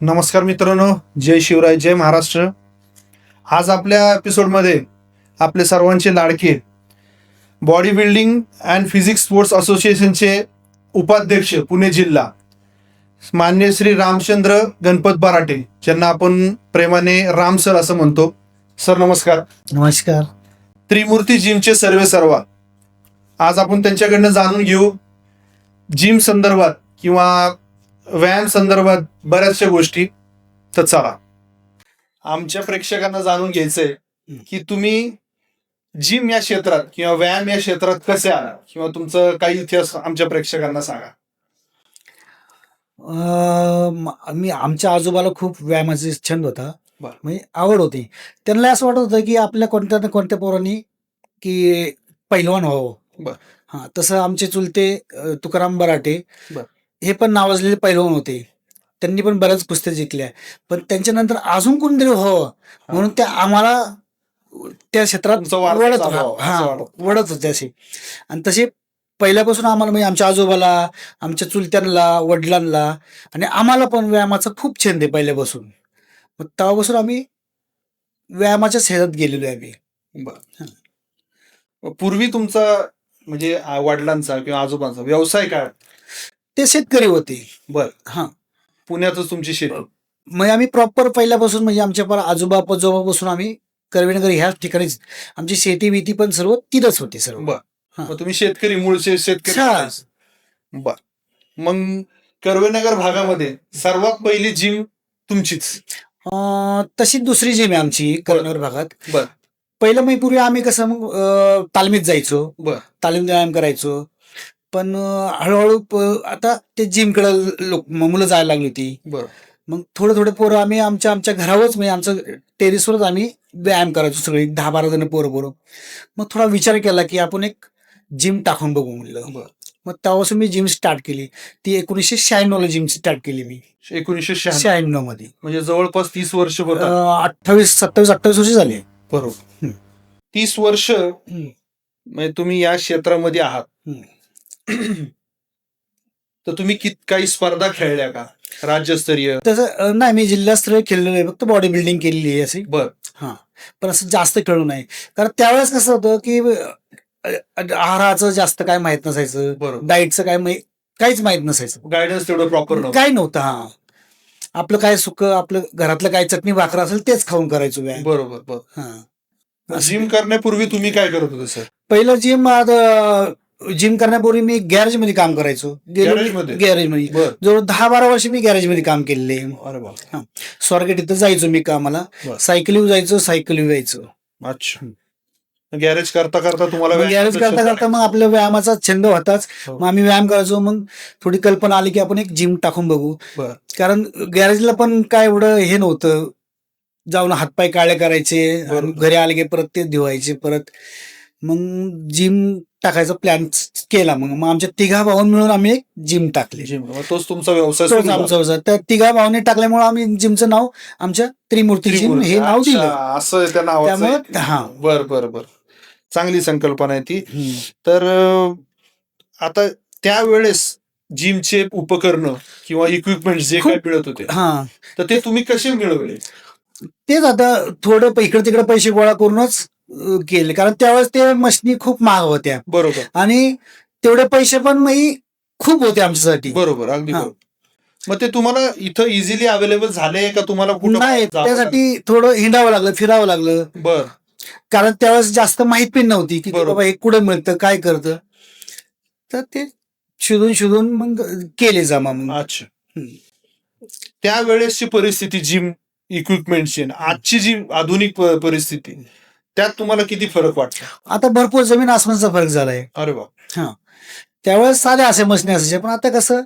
नमस्कार मित्रांनो जय शिवराय जय महाराष्ट्र. आज आपल्या एपिसोडमध्ये आपले सर्वांचे लाडके body building and physics sports असोसिएशनचे उपाध्यक्ष पुणे जिल्हा मान्य श्री रामचंद्र गणपत बराटे ज्यांना आपण प्रेमाने राम सर असं म्हणतो. सर नमस्कार. नमस्कार. त्रिमूर्ती जिमचे सर्वे सर्वा. आज आपण त्यांच्याकडनं जाणून घेऊ. जिम संदर्भात किंवा व्यायाम संदर्भात बऱ्याचशा गोष्टी तर चला. आमच्या प्रेक्षकांना जाणून घ्यायचंय की तुम्ही जिम या क्षेत्रात किंवा व्यायाम या क्षेत्रात कसे आला किंवा तुमचं काही इतिहास आमच्या प्रेक्षकांना सांगा. म- आमच्या आजोबाला खूप व्यायामाचा छंद होता. म्हणजे आवड होती. त्यांना असं वाटत होतं की आपल्या कोणत्या ना कोणत्या पोरांनी की पहिलवान व्हावं. बरं. हा तसं आमचे चुलते तुकाराम बराटे बरं. हे पण नावाजलेले पैलवान होते. त्यांनी पण बऱ्याच पुस्तक जिंकल्या. पण त्यांच्यानंतर अजून कोणतरी व्हावं म्हणून त्या आम्हाला त्या क्षेत्रात असावा, हा. वळत होते असे. आणि तसे पहिल्यापासून आम्हाला म्हणजे आमच्या आजोबाला आमच्या चुलत्यांना वडिलांना आणि आम्हाला पण व्यायामाचा खूप छंद आहे पहिल्यापासून. मग तेव्हापासून आम्ही व्यायामाच्या क्षेत्रात गेलेलो आहे आम्ही. पूर्वी तुमचा म्हणजे वडिलांचा किंवा आजोबांचा व्यवसाय काय? ते शेतकरी होते. बर हा. पुण्यातच तुमची शेती. मग आम्ही प्रॉपर पहिल्यापासून म्हणजे आमच्या पर आजोबा पजोबापासून आम्ही करवेनगर ह्याच ठिकाणीच आमची शेती भीती पण सर्व तिथंच होती सर्व. बर. हा. मग तुम्ही शेतकरी मूळचे शेतकरी. हा. बर. मग कर्वेनगर भागामध्ये सर्वात पहिली जिम तुमचीच. अं, तशी दुसरी जिम आहे आमची करवेनगर भागात. बर. पहिलं मग पूर्वी आम्ही कसं मग अं, तालमीत जायचो. बर. तालीम व्यायाम करायचो. पण हळूहळू प- आता ते जिमकडे लोक म- मुलं जायला लागली होती. बर. मग थोडं थोडं पोरं आम्ही आमच्या आमच्या घरावरच म्हणजे आमचं टेरिसवरच आम्ही व्यायाम करायचो सगळे दहा बारा जण पोरं पोरं. मग थोडा विचार केला की आपण एक जिम टाकून बघू म्हणलं. बर. मग तेव्हापासून मी जिम स्टार्ट केली. ती एकोणीसशे शहाण्णव ला जिम स्टार्ट केली मी. एकोणीसशे शहाण्णव. शहाण्णवमध्ये म्हणजे जवळपास तीस वर्ष अं, अठ्ठावीस सत्तावीस अठ्ठावीस वर्ष झाले. बरोबर. हम्म. तीस वर्ष. म्हणजे तुम्ही या क्षेत्रामध्ये आहात. हम्म. तर तुम्ही कित काही स्पर्धा खेळल्या का? राज्यस्तरीय? तसं नाही मी जिल्हास्तरीय खेळलेलो आहे फक्त बॉडी बिल्डिंग केलेली आहे अशी. बर. हा. पण असं जास्त खेळू नाही. कारण त्यावेळेस कसं होतं की आहाराचं जास्त काय माहीत नसायचं. बरोबर. डाईटचं काय काहीच माहीत नसायचं. गायडन्स तेवढं प्रॉपर नव्हतं. काय नव्हतं हा. आपलं काय सुक आपलं घरातलं काय चटणी भाकर असेल तेच खाऊन करायचो व्यायाम. बरोबर बरोबर. हा. जिम करण्यापूर्वी तुम्ही काय करत होते सर पहिलं जिम जिम करण्यापूर्वी मी गॅरेजमध्ये काम करायचो. गॅरेजमध्ये? गॅरेजमध्ये? जवळ दहा बारा. वर्ष मी गॅरेजमध्ये काम केलेले. स्वारगेट इथं जायचो मी कामाला. बर. सायकलीवर जायचो सायकलीवर यायचो. अच्छा. गॅरेज करता करता तुम्हाला गॅरेज करता करता मग आपल्या व्यायामाचा छंद होताच. हो. मग आम्ही व्यायाम करायचो मग थोडी कल्पना आली की आपण एक जिम टाकून बघू. कारण गॅरेजला पण काय एवढं हे नव्हतं. जाऊन हातपाय काळे करायचे. घरी आले की परत ते धुवायचे परत मग जिम टाकायचा प्लॅन केला मग मग आमच्या तिघा भाऊन मिळून आम्ही एक जिम टाकली जिम तोच तुमचा व्यवसाय तोच. आमचा होता. त्या तिघा भावाने टाकल्यामुळे आम्ही जिमचं नाव आमच्या त्रिमूर्ती जिम. हे नाव अच्छा, दिलं असं त्या नावाचं त्यामुळे आहे. हा बर बर बर चांगली संकल्पना आहे ती हम्म. तर अं, आता त्यावेळेस जिमचे उपकरण किंवा इक्विपमेंट जे खूप- काय मिळत होते हा तर ते तुम्ही कसे मिळवले तेच आता थोडं इकडे तिकडे पैसे गोळा करूनच केले कारण त्यावेळेस ते मशनी खूप महाग होत्या. बरोबर. आणि तेवढे पैसे पण मग खूप होते आमच्यासाठी. बरोबर अगदी हा. बरोबर. मग ते तुम्हाला इथं इझिली अवेलेबल झाले का? तुम्हाला कुठं नाही जावं त्यासाठी थोडं हिंडावं लागलं फिरावं लागलं. लागलं? बर. कारण त्यावेळेस जास्त माहीत पण नव्हती की बरोबर. बाबा हे कुठं मिळतं काय करतं. तर ते शोधून शोधून मग केले जमा मग अच्छा. हम्म. त्यावेळेसची परिस्थिती जिम इक्विपमेंटची आणि आजची जी आधुनिक प- परिस्थिती त्यात तुम्हाला किती फरक वाटतो? आता भरपूर जमीन आसमानचा फरक झालाय. अरे वा त्यावेळेस साध्या असे मशनी असायचे पण आता कसं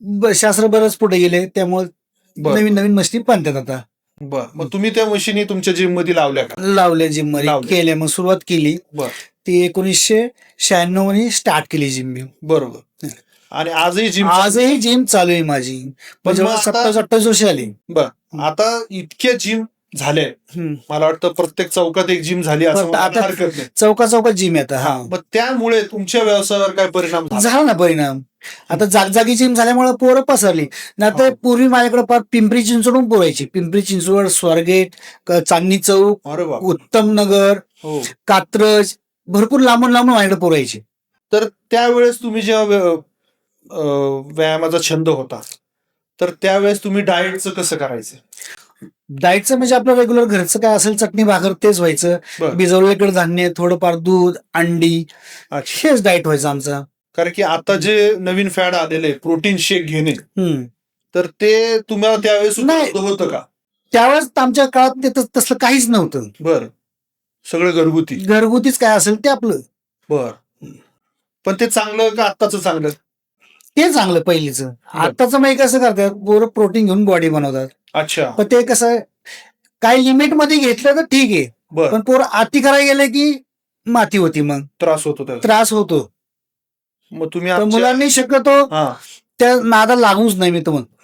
ब- शास्त्र बरंच पुढे गेले त्यामुळे बर. नवीन नवीन मशनी बनतात आता. बर. मग तुम्ही त्या मशीनी तुमच्या जिममध्ये लावल्या का? लावले जिममध्ये. लावले. केले मग सुरुवात केली. बर. ती एकोणीसशे शहाण्णवमध्ये स्टार्ट केली जिम मी. बरोबर. आणि आजही जिम आजही जिम चालू आहे माझी. पण म्हणजे मग आता- सत्तावीस अठ्ठावीस वर्ष आली. बर. आता इतक्या जिम झाले. मला वाटतं प्रत्येक चौकात एक जिम झाली असं आता- हरकत नाही चौका चौकात जिम येतं हा. मग त्यामुळे तुमच्या व्यवसायावर काय परिणाम झाला? ना परिणाम. आता जागजागी जिम झाल्यामुळे पोरं पसरली. नाही हो. तर पूर्वी माझ्याकडे फार पिंपरी चिंचवडून पोरायची. पिंपरी चिंचवड स्वारगेट चांदणी चौक उत्तम नगर हो. कात्रज भरपूर लांबून लांबून माझ्याकडे पोरायचे. तर त्यावेळेस तुम्ही जेव्हा व्यायामाचा छंद होता तर त्यावेळेस तुम्ही डाएटचं कसं करायचं? डाएटचं म्हणजे आपलं रेग्युलर घरचं काय असेल चटणी भाकर तेच व्हायचं. बरं. भिजवलेलं धान्य थोडंफार दूध अंडी हेच डाएट व्हायचं आमचं. कारण की आता जे नवीन फॅड आलेले प्रोटीन शेक घेणे. तर ते तुम्हाला त्यावेळेस नाही. होतं का? त्यावेळेस आमच्या काळात ते तस- तसलं काहीच नव्हतं. बर. सगळं घरगुती. घरगुतीच काय असेल ते आपलं. बर. पण ते चांगलं का आत्ताचं चांगलं? ते चांगलं पहिलीच. आताच मग कसं करतात? पोरं प्रोटीन घेऊन बॉडी बनवतात. अच्छा. पण ते कसं काही लिमिटमध्ये घेतलं तर ठीक आहे. बर. पण पोरं आती करायला गेले की माती होती मग. त्रास होतो त्याचा. त्रास होतो. मग तुम्ही तर आमच्या- मुलांनी शक्यतो हा. त्या नादा लागूच नाही मी तर म्हणतो.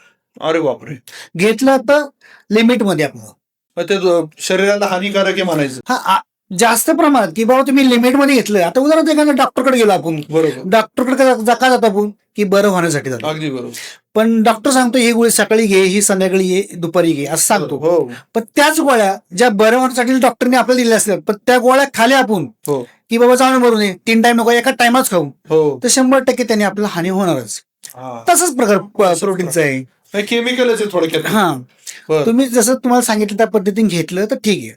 अरे बापरे. घेतलं तर लिमिटमध्ये आपलं. मग ते द- शरीराला हानिकारक आहे म्हणायचं. हा आ- जास्त प्रमाणात की बाबा तुम्ही लिमिटमध्ये घेतलं. आता उदाहरण एखाद्या डॉक्टरकडे गेलो आपण. बरोबर. डॉक्टरकडे का जा- का जातो आपण. की बरं होण्यासाठी जातो. अगदी बरोबर. पण डॉक्टर सांगतो ही गोळी सकाळी घे ही संध्याकाळी घे दुपारी घे असं सांगतो. हो. पण त्याच गोळ्या ज्या बरं होण्यासाठी डॉक्टरने आपल्याला दिल्या असतात पण त्या गोळ्या खाली आपण हो. की बाबा जाऊन बरू नये तीन टाइम नको एका टाइमच खाऊ. हो. तर शंभर टक्के त्याने आपल्याला हानी होणारच. हा. तसंच प्रकार प्रोटीनचं आहे. केमिकलच आहे थोडक्यात. हा. बरं. तुम्ही जसं तुम्हाला सांगितलं त्या पद्धतीने घेतलं तर ठीक आहे.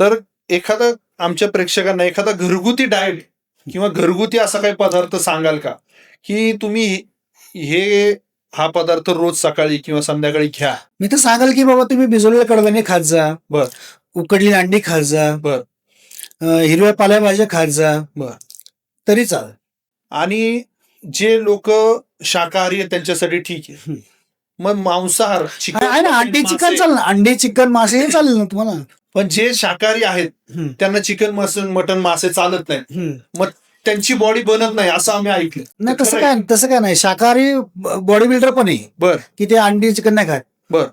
तर एखादा आमच्या प्रेक्षकांना एखादा घरगुती डाएट किंवा घरगुती असा काही पदार्थ सांगाल का? की तुम्ही हे हा पदार्थ रोज सकाळी किंवा संध्याकाळी घ्या मी तर सांगाल की बाबा तुम्ही भिजवलेले कडधान्य खात जा बर. उकडलेली अंडी खात जा बर. हिरव्या पालेभाज्या खात जा बर. तरी चाल आणि जे लोक शाकाहारी आहेत त्यांच्यासाठी ठीक आहे. मग मांसाहार चिकन ना अंडी चिकन चालेल ना अंडी चिकन मासे हे चालेल ना तुम्हाला पण जे शाकाहारी आहेत. त्यांना चिकन मटन मटन मासे चालत नाहीत हम्म. त्यांची बॉडी बनत नाही असं आम्ही ऐकलं नाही तसं? काय तसं काय नाही. शाकाहारी बॉडी बिल्डर पण आहे. बर. की ते अंडी चिकन नाही खात. बर.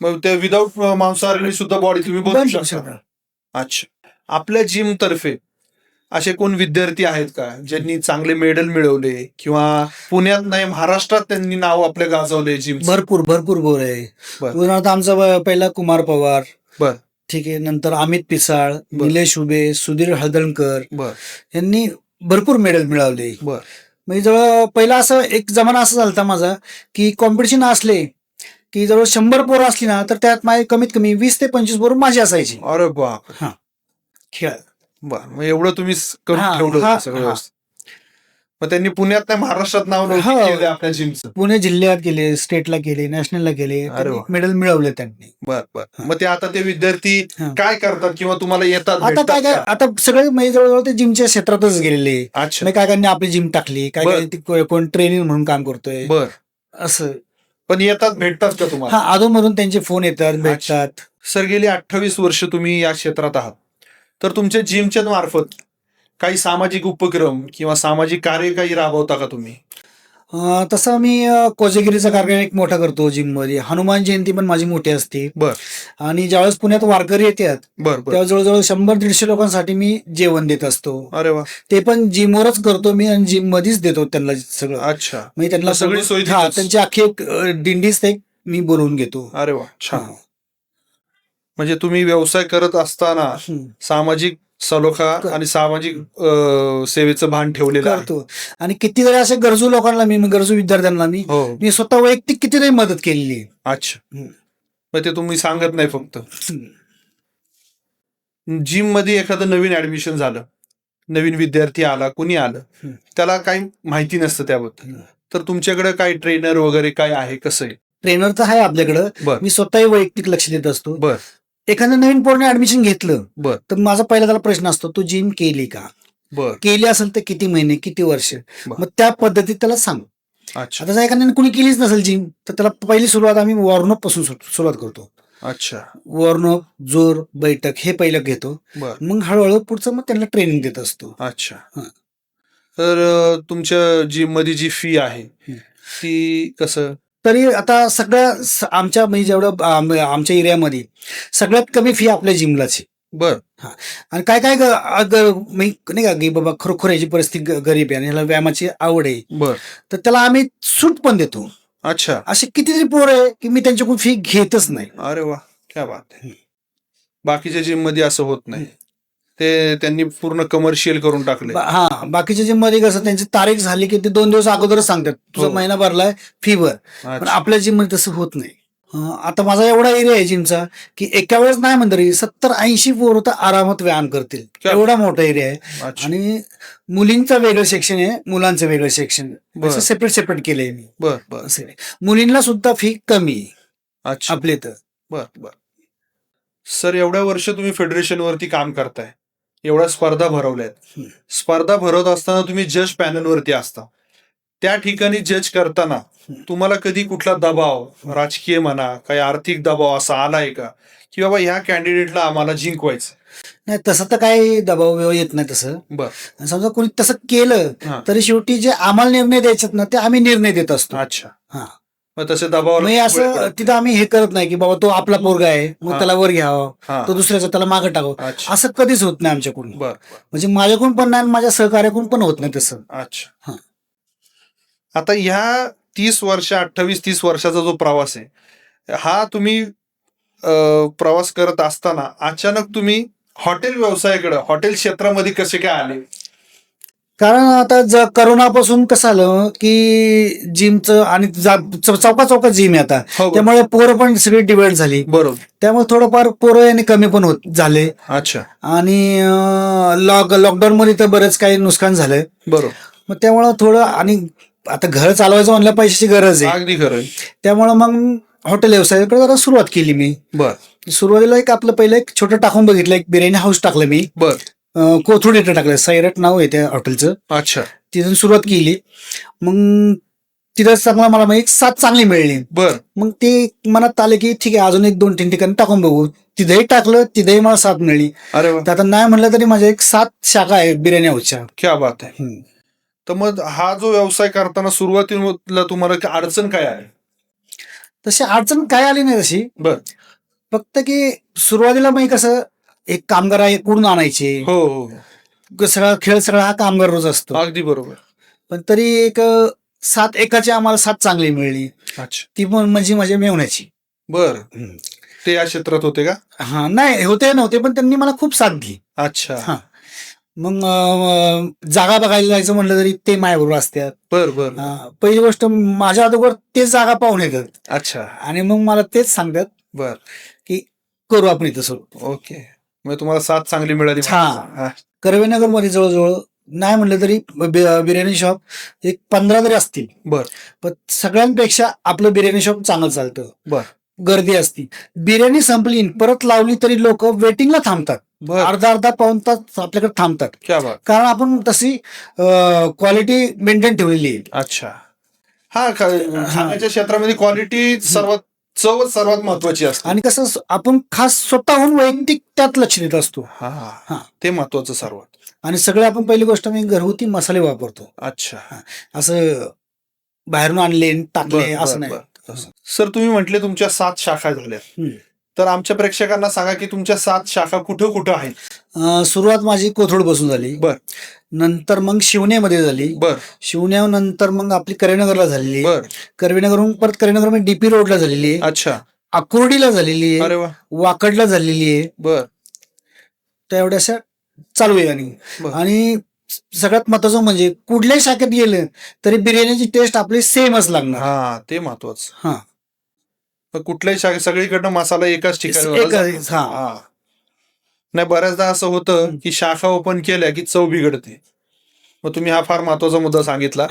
मग ते विदाऊट मांसाहारी सुद्धा बॉडी तुम्ही बनवू शकता. अच्छा. आपल्या जिम तर्फे असे कोण विद्यार्थी आहेत का ज्यांनी चांगले मेडल मिळवले किंवा पुण्यात नाही महाराष्ट्रात त्यांनी नाव आपले गाजवले जिम भरपूर भरपूर बोर आहे. उदाहरणार्थ आमचा पहिला कुमार पवार. बर. ठीक आहे नंतर अमित पिसाळ. निलेश उबे सुधीर हळदणकर. बर. यांनी भरपूर मेडल मिळवले. बर. म्हणजे जवळ पहिला असं एक जमाना असा झालता माझा की कॉम्पिटिशन असले की जवळ शंभर पोरं असली ना तर त्यात माझे कमीत कमी वीस ते पंचवीस पोरं माझी असायची. अरे बाप. खेळ. बर. एवढं तुम्ही स- करून हा, ठेवलं हा, होतं सगळं हा. व्यवस्थित. मग त्यांनी पुण्यात नाही महाराष्ट्रात नाव हो. केलं आपल्या जिमचं पुणे जिल्ह्यात गेले स्टेटला गेले नॅशनलला गेले अरे वा. मेडल मिळवले त्यांनी बर बर. मग ते आता ते विद्यार्थी हा. काय करतात किंवा तुम्हाला येतात आता भेटतात काय काय का? आता सगळे म्हणजे जवळजवळ ते जिमच्या क्षेत्रातच गेलेले अच्छा काय काय आपली जिम टाकली काय बर. काय ती को- कोण ट्रेनिंग म्हणून काम करतोय बर असं पण येतात भेटतात का तुम्हाला हा अधूनमधून त्यांचे फोन येतात भेटतात सर गेली अठ्ठावीस वर्ष तुम्ही या क्षेत्रात आहात तर तुमच्या जिमच्या मार्फत काही सामाजिक उपक्रम किंवा सामाजिक कार्य काही राबवता का तुम्ही? तसं मी कोजागिरीचा कार्यक्रम एक मोठा करतो जिममध्ये हनुमान जयंती पण माझी मोठी असते. बर. आणि ज्यावेळेस पुण्यात वारकरी येतात बर तेव्हा जवळजवळ शंभर दीडशे लोकांसाठी मी जेवण देत असतो. अरे वा. ते पण जिमवरच करतो मी आणि जिम मध्येच देतो त्यांना सगळं. अच्छा. म्हणजे त्यांना सगळी सोय हा तिथंच. त्यांची अख्खी एक दिंडीच ते मी बोलवून घेतो. अरे वा छान. म्हणजे तुम्ही व्यवसाय करत असताना. सामाजिक सलोखा आणि सामाजिक सेवेचं भान ठेवलेलं करतो. आणि कितीतरी असे गरजू लोकांना मी गरजू विद्यार्थ्यांना मी हो. मी स्वतः वैयक्तिक कितीतरी मदत केलेली आहे. अच्छा. हम्म. मग ते तुम्ही सांगत नाही फक्त. हम्म. जिममध्ये एखादं नवीन ऍडमिशन झालं नवीन विद्यार्थी आला कुणी आलं हम्म. त्याला काही माहिती नसतं त्याबद्दल. हम्म. तर तुमच्याकडे काय ट्रेनर वगैरे काय आहे कसं आहे? ट्रेनर तर आहे आपल्याकडं. बर. मी स्वतःही वैयक्तिक लक्ष देत असतो. बर. एखाद्या नवीन पोरने ऍडमिशन घेतलं बर. तर माझा पहिला त्याला प्रश्न असतो तू जिम केली का? बर. केली असेल तर किती महिने किती वर्ष? बर. मग त्या पद्धतीत त्याला सांग. अच्छा. आता जर एखाद्याने कुणी केलीच नसेल जिम तर त्याला पहिली सुरुवात आम्ही वॉर्नअपपासून सु- सुरुवात करतो. अच्छा. वॉर्नअप जोर बैठक हे पहिलं घेतो. बर. मग हळूहळू पुढचं मग त्यांना ट्रेनिंग देत असतो. अच्छा. हा. तर अं, तुमच्या जिममध्ये जी फी आहे. ती कसं? तरी आता सगळ्या आमच्या म्हणजे जेवढं आम- आमच्या एरियामध्ये सगळ्यात कमी फी आपल्या जिमलाच आहे. बर. आणि काय काय नाही का की बाबा खरोखर याची परिस्थिती गरीब आहे आणि ह्याला व्यायामाची आवड आहे. बर. तर त्याला आम्ही सूट पण देतो. अच्छा. असे कितीतरी पोर आहे की मी त्यांच्याकडून फी घेतच नाही. अरे वा क्या बात आहे. बाकीच्या जिममध्ये असं होत नाही. ते त्यांनी पूर्ण कमर्शियल करून टाकले हा बाकीच्या जिममध्ये कसं त्यांची तारीख झाली की ते दोन दिवस अगोदरच सांगतात. तुझा हो. महिना भरलाय फी भर पण. आपल्या जिममध्ये तसं होत नाही. आता माझा एवढा एरिया आहे जिमचा की एका वेळेस नाही म्हणतो तरी सत्तर ऐंशी पोरं तर आरामात व्यायाम करतील. एवढा मोठा एरिया आहे. आणि मुलींचं वेगळं सेक्शन आहे मुलांचं वेगळं सेक्शन. असं सेपरेट सेपरेट केलंय मी. मुलींना सुद्धा फी कमी आपले तर. बर बर. सर एवढ्या वर्ष तुम्ही फेडरेशन वरती काम करताय. एवढ्या स्पर्धा भरवल्यात. स्पर्धा भरवत असताना तुम्ही जज पॅनल वरती असता त्या ठिकाणी जज करताना. तुम्हाला कधी कुठला दबाव राजकीय म्हणा काही आर्थिक दबाव असा आलाय का की बाबा ह्या कॅन्डिडेटला आम्हाला जिंकवायचं नाही तसं तर काही दबाव येत नाही तसं बर आणि समजा कोणी तसं केलं हा. तरी शेवटी जे आम्हाला निर्णय द्यायचे ना ते आम्ही निर्णय देत असतो अच्छा हा. मग तसे दबाव म्हणजे असं तिथं आम्ही हे करत नाही की बाबा तो आपला पोरगा आहे मग. त्याला वर घ्यावं हा. तो दुसऱ्याचा त्याला मागं टाकावं. असं कधीच होत नाही आमच्याकडून. म्हणजे माझ्याकडून पण नाही माझ्या सहकार्याकडून पण होत नाही तसं. अच्छा. हा. आता ह्या तीस वर्ष अठ्ठावीस तीस वर्षाचा जो प्रवास आहे हा तुम्ही प्रवास करत असताना अचानक तुम्ही हॉटेल व्यवसायाकडे हॉटेल क्षेत्रामध्ये कसे काय आले? कारण आता ज करोनापासून कसं आलं की जिमचं आणि चौका चौकात जिम आहे आता. हो त्यामुळे पोरं पण सगळी डिवाइड झाली. बरोबर. त्यामुळे थोडंफार पोरं याने कमी पण होत झाले. अच्छा. आणि लॉक लॉकडाऊन मध्ये तर बरंच काही नुकसान झालंय. बरोबर. मग त्यामुळं थोडं आणि आता घर चालवायचं म्हणलं पैशाची गरज आहे. अगदी खरं त्यामुळं मग हॉटेल व्यवसायाकडे जरा सुरुवात केली मी. बर. सुरुवातीला एक आपलं पहिलं एक छोटं टाकून बघितलं एक बिर्याणी हाऊस टाकलं मी. बर. कोथरूड इथं टाकलं सैरट नाव आहे त्या हॉटेलचं. अच्छा. तिथून सुरुवात केली. मग तिथं चांगला मला मग एक साथ चांगली मिळली. बर. मग ते मनात आले की ठीक आहे अजून एक दोन तीन ठिकाणी टाकून बघू. तिथेही टाकलं तिथेही मला साथ मिळली. अरे वा. तर आता नाही म्हणलं तरी माझ्या एक सात शाखा आहे बिर्याणी हाऊसच्या. क्या बात आहे. हम्म. तर मग हा जो व्यवसाय करताना सुरुवातीला तुम्हाला काय अडचण काय आली? तशी अडचण काय आली नाही तशी. बर. फक्त की सुरुवातीला मग कसं एक कामगार आहे कुठून आणायचे. हो हो. सगळा खेळ सगळा हा कामगार रोज असतो. अगदी बरोबर. पण तरी एक अं, सात एकाची आम्हाला सात चांगली मिळली. अच्छा. ती पण म्हणजे माझ्या मेवण्याची. बर. ते या क्षेत्रात होते का? हा नाही होते नव्हते पण त्यांनी मला खूप साथ दिली. अच्छा. हा. मग अं, जागा बघायला जायचं म्हणलं तरी ते माझ्याबरोबर असतात. बर बर. अं, पहिली गोष्ट माझ्या अगोदर ते जागा पाहून येतात. अच्छा. आणि मग मला तेच सांगतात बर. करू आपण इथं सुरू. ओके. मग तुम्हाला साथ चांगली मिळाली हा. कर्वेनगरमध्ये जवळजवळ नाही म्हणलं तरी बिर्याणी शॉप एक पंधरा तरी असतील. बर. पण सगळ्यांपेक्षा आपलं बिर्याणी शॉप चांगलं चालतं. बर. गर्दी असती. बिर्याणी संपली परत लावली तरी लोक वेटिंगला थांबतात. अर्धा अर्धा पाऊन तास आपल्याकडे थांबतात. कारण आपण तशी क्वालिटी मेंटेन ठेवलेली आहे. अच्छा. हा खाण्याच्या क्षेत्रामध्ये क्वालिटी सर्वात चव सर्वात महत्वाची असते. आणि कसं स- आपण खास स्वतःहून वैयक्तिक त्यात लक्ष देत असतो. हा हा. ते महत्वाचं सर्वात. आणि सगळे आपण पहिली गोष्ट मी घरगुती मसाले वापरतो. अच्छा. असं बाहेरून आणले टाकले बर, असं नाही. बर. सर तुम्ही म्हटले तुमच्या सात शाखा झाल्या हम्म. तर आमच्या प्रेक्षकांना सांगा की तुमच्या सात शाखा कुठं कुठं आहेत? अं, सुरुवात माझी कोथरूड बसून झाली. बर. नंतर मग शिवण्यामध्ये झाली. बर. शिवण्यानंतर मग आपली करवीनगरला झालेली. आहे. बर. करवीनगरहून परत करवीनगरमध्ये डीपी रोडला झालेली. आहे अच्छा. अकुर्डीला झालेली. आहे अरे वा. वाकडला झालेली. आहे बर. त्या एवढ्या अशा चालू आहे आणि. बर. आणि सगळ्यात महत्वाचं म्हणजे कुठल्याही शाखेत गेलं तरी बिर्याणीची टेस्ट आपली सेमच लागणार. हा ते महत्वाचं. हा. मग कुठल्याही शाखे सगळीकडनं मसाला एकाच ठिकाणी. हा. हा. नाही बऱ्याचदा असं होतं की शाखा ओपन केल्या की चव बिघडते. मग तुम्ही हा फार महत्त्वाचा मुद्दा सांगितला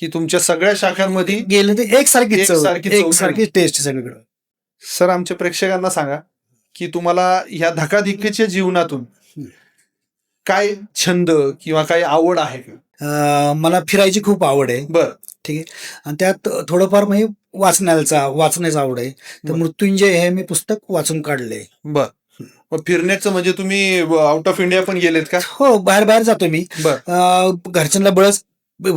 की तुमच्या सगळ्या शाखांमध्ये गेलं ते एक सारखी एकसारखी टेस्ट सगळीकडे. सर आमच्या प्रेक्षकांना सांगा की तुम्हाला ह्या धकाधिकीच्या जीवनातून. काय छंद किंवा काय आवड आहे मला फिरायची खूप आवड आहे. बर. ठीक आहे. आणि त्यात थोडंफार म्हणजे वाचण्याचा वाचण्याचा आवड आहे. तर बरं. मृत्युंजय हे मी पुस्तक वाचून काढले बर. मग फिरण्याचं म्हणजे तुम्ही आउट ऑफ इंडिया पण गेलेत का? हो बाहेर बाहेर जातो मी. बर. अं, घरच्यांना बळच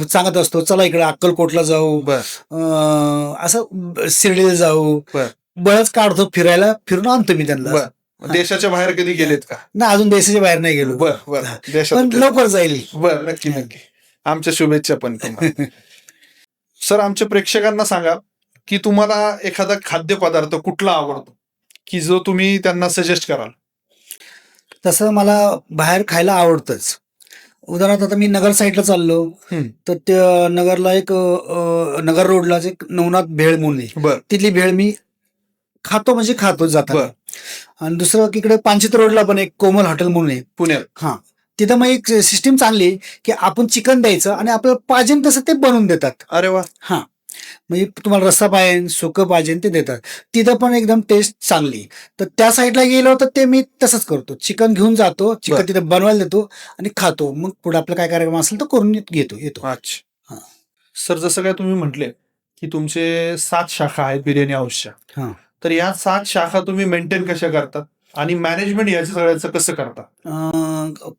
सांगत असतो चला इकडे अक्कलकोटला जाऊ. बर. अं, असं ब- शिर्डीला जाऊ. बर. बळच काढतो फिरायला फिरून आणतो मी त्यांना. बर. देशाच्या बाहेर कधी गेलेत का? ना अजून देशाच्या बाहेर नाही गेलो. बर बर. पण देशात लवकर जाईल. बर नक्की नक्की. आमच्या शुभेच्छा पण तुम्हाला. सर आमच्या प्रेक्षकांना सांगा की तुम्हाला एखादा खाद्यपदार्थ कुठला आवडतो? की जो तुम्ही त्यांना सजेस्ट कराल. तसं मला बाहेर खायला आवडतंच. उदाहरणार्थ आता मी नगर साईडला चाललो. तर त्या नगरला एक अं, नगर रोडलाच एक नवनाथ भेळ म्हणून आहे बर. तिथली भेळ मी खातो म्हणजे खातो जाता बर. आणि दुसरं इकडे पानचित रोडला पण एक कोमल हॉटेल म्हणून आहे. पुण्यात. हा. तिथं मग एक सिस्टीम चांगली आहे की आपण चिकन द्यायचं आणि आपल्याला पाहिजे तसं ते बनवून देतात. अरे वा. हा. म्हणजे तुम्हाला रस्सा पाहिजे सुकं पाहिजे ते देतात. तिथं पण एकदम टेस्ट चांगली. तर त्या साईडला गेलो तर ते मी तसंच करतो. चिकन घेऊन जातो. चिकन तिथे बनवायला देतो आणि खातो. मग पुढे आपला काय कार्यक्रम असेल तर करून घेतो येतो. अच्छा. सर जसं काय तुम्ही म्हटले की तुमचे सात शाखा आहेत बिर्याणी हाऊसच्या हा. तर या सात शाखा तुम्ही मेंटेन कशा करतात? आणि मॅनेजमेंट याच्या सगळ्याचं कसं करता?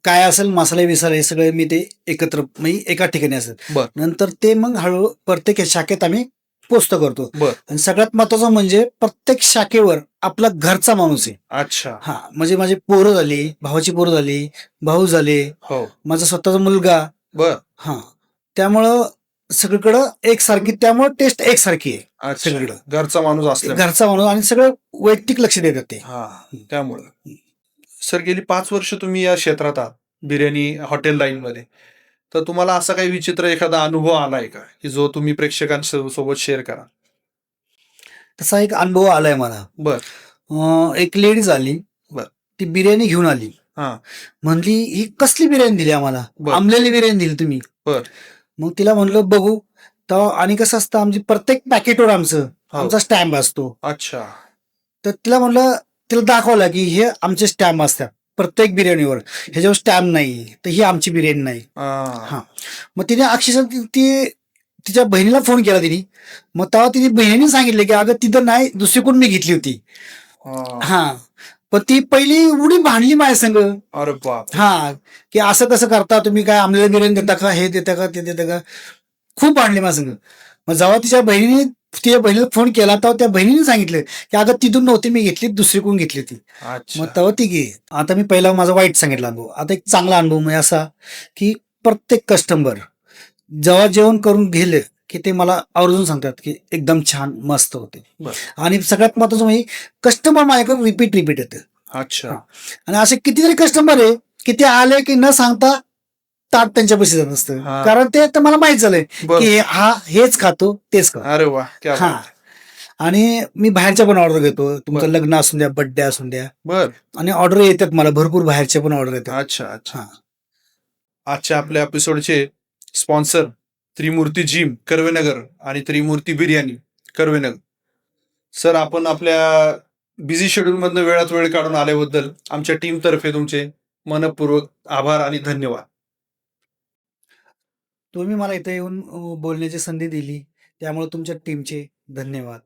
काय असेल मसाले बिसाले हे सगळे मी ते एकत्र म्हणजे एका ठिकाणी बर. नंतर ते मग हळू प्रत्येक शाखेत आम्ही पोस्ट करतो. बर. आणि सगळ्यात महत्वाचं म्हणजे प्रत्येक शाखेवर आपला घरचा माणूस आहे. अच्छा. हा म्हणजे माझी पोरं झाली भावाची पोरं झाली भाऊ झाले हो. माझा स्वतःचा मुलगा. बर. हा. त्यामुळं सगळीकडं एकसारखी त्यामुळं टेस्ट एकसारखी आहे अच्छा. सगळीकडं. घरचा माणूस असल्या घरचा माणूस आणि सगळं वैयक्तिक लक्ष देतात ते. हा त्यामुळं. सर गेली पाच वर्ष तुम्ही या क्षेत्रात आहात बिर्याणी हॉटेल लाईन मध्ये तर तुम्हाला असा काही विचित्र एखादा अनुभव आलाय का की जो तुम्ही प्रेक्षकांसोबत शेअर करा? तसा एक अनुभव आलाय मला. बर. अं, एक लेडीज आली. बर. ती बिर्याणी घेऊन आली. हा. म्हणली ही कसली बिर्याणी दिली आम्हाला? बर. आमलेली बिर्याणी दिली तुम्ही. बर. मग तिला म्हणलं बघू. तर आणि कसं असतं आमची प्रत्येक पॅकेटवर आमचं हो. आमचा स्टॅम्प असतो. अच्छा. तर तिला म्हणलं तिला दाखवलं की हे आमचे स्टॅम्प असतात प्रत्येक बिर्याणीवर. ह्याच्यावर स्टॅम्प नाही तर ही आमची बिर्याणी नाही. हा. मग तिने अक्षरशः ती- ती तिच्या बहिणीला फोन केला तिने. मग तेव्हा तिने बहिणीने सांगितले की अगं तिथं नाही दुसरीकडून मी घेतली होती. हा. पण ती पहिली उडी भांडली माझ्या संग. अरे बाप हा की असं कसं करता तुम्ही काय आमलेला बिर्याणी देता का हे देता का ते देता का? खूप भांडली माझ्या संग. मग जेव्हा तिच्या बहिणीने तिच्या बहिणीला फोन केला तेव्हा त्या बहिणीने सांगितलं की अगं तिथून नव्हती मी घेतली दुसरीकडून घेतली अच्छा. मग तेव्हा ती घे आता मी पहिला माझा वाईट सांगितला अनुभव. आता एक चांगला अनुभव म्हणजे असा की प्रत्येक कस्टमर जेव्हा जेवण करून गेले की ते मला आवर्जून सांगतात की एकदम छान मस्त होते. आणि सगळ्यात महत्वाचं म्हणजे कस्टमर माझ्याकडे रिपीट रिपीट येतं. अच्छा. आणि असे कितीतरी कस्टमर आहे की ते आले की न सांगता ताट त्यांच्या पैसे जात असतं. कारण ते तर मला माहीत झालंय की हा हेच खातो तेच खातो. अरे वा क्या हा. आणि मी बाहेरच्या पण ऑर्डर घेतो. तुमचं. लग्न असून द्या बर्थडे असून द्या. बर. आणि ऑर्डर येतात मला भरपूर बाहेरचे पण ऑर्डर येतात. अच्छा अच्छा. आजच्या आपल्या एपिसोडचे स्पॉन्सर त्रिमूर्ती जिम कर्वेनगर आणि त्रिमूर्ती बिर्याणी कर्वेनगर सर आपण आपल्या बिझी शेड्यूलमधनं वेळात वेळ काढून आल्याबद्दल आमच्या टीमतर्फे तुमचे मनपूर्वक आभार आणि धन्यवाद. तुम्ही मला इथे येऊन बोलण्याची संधी दिली त्यामुळे तुमच्या टीमचे धन्यवाद.